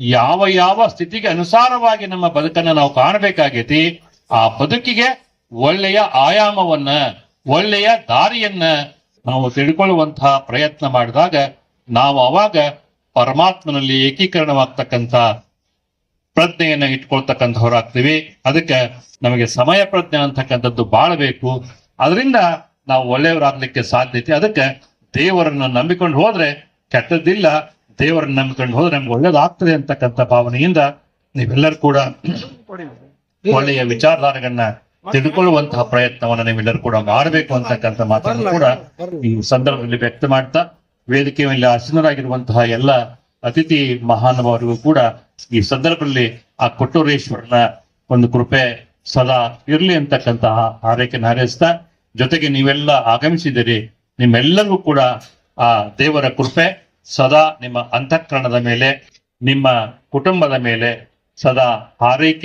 ಯಾವ ಯಾವ ಸ್ಥಿತಿಗೆ ಅನುಸಾರವಾಗಿ ನಮ್ಮ ಬದುಕನ್ನ ನಾವು ಕಾಣಬೇಕಾಗೇತಿ, ಆ ಬದುಕಿಗೆ ಒಳ್ಳೆಯ ಆಯಾಮವನ್ನ, ಒಳ್ಳೆಯ ದಾರಿಯನ್ನ ನಾವು ತಿಳ್ಕೊಳ್ಳುವಂತಹ ಪ್ರಯತ್ನ ಮಾಡಿದಾಗ ನಾವು ಅವಾಗ ಪರಮಾತ್ಮನಲ್ಲಿ ಏಕೀಕರಣವಾಗ್ತಕ್ಕಂಥ ಪ್ರಜ್ಞೆಯನ್ನು ಇಟ್ಕೊಳ್ತಕ್ಕಂಥವ್ರಾಗ್ತೀವಿ. ಅದಕ್ಕೆ ನಮಗೆ ಸಮಯ ಪ್ರಜ್ಞೆ ಅಂತಕ್ಕಂಥದ್ದು ಬಹಳ ಬೇಕು. ಅದರಿಂದ ನಾವು ಒಳ್ಳೆಯವರಾಗ್ಲಿಕ್ಕೆ ಸಾಧ್ಯತೆ. ಅದಕ್ಕೆ ದೇವರನ್ನ ನಂಬಿಕೊಂಡು ಹೋದ್ರೆ ಕೆಟ್ಟದ್ದಿಲ್ಲ. ದೇವರನ್ನ ನಂಬಿಕೊಂಡು ಹೋದ್ರೆ ನಮ್ಗೆ ಒಳ್ಳೇದಾಗ್ತದೆ ಅಂತಕ್ಕಂಥ ಭಾವನೆಯಿಂದ ನೀವೆಲ್ಲರೂ ಕೂಡ ಒಳ್ಳೆಯ ವಿಚಾರಧಾರೆಗಳನ್ನ ತಿಳ್ಕೊಳ್ಳುವಂತಹ ಪ್ರಯತ್ನವನ್ನ ನೀವೆಲ್ಲರೂ ಕೂಡ ಮಾಡಬೇಕು ಅಂತಕ್ಕಂಥ ಮಾತನ್ನು ಕೂಡ ಈ ಸಂದರ್ಭದಲ್ಲಿ ವ್ಯಕ್ತ ಮಾಡ್ತಾ ವೇದಿಕೆ ಮೇಲೆ ಆಸೀನರಾಗಿರುವಂತಹ ಎಲ್ಲ ಅತಿಥಿ ಮಹಾನುಭಾವರಿಗೂ ಕೂಡ ಈ ಸಂದರ್ಭದಲ್ಲಿ ಆ ಕೊಟ್ಟೂರೇಶ್ವರನ ಒಂದು ಕೃಪೆ ಸದಾ ಇರ್ಲಿ ಅಂತಕ್ಕಂತಹ ಆರೈಕೆ ಹಾರೈಸ್ತಾ ಜೊತೆಗೆ ನೀವೆಲ್ಲ ಆಗಮಿಸಿದಿರಿ ನಿಮ್ಮೆಲ್ಲರಿಗೂ ಕೂಡ ಆ ದೇವರ ಕೃಪೆ ಸದಾ ನಿಮ್ಮ ಅಂತಃಕರಣದ ಮೇಲೆ ನಿಮ್ಮ ಕುಟುಂಬದ ಮೇಲೆ ಸದಾ ಹಾರೈಕೆ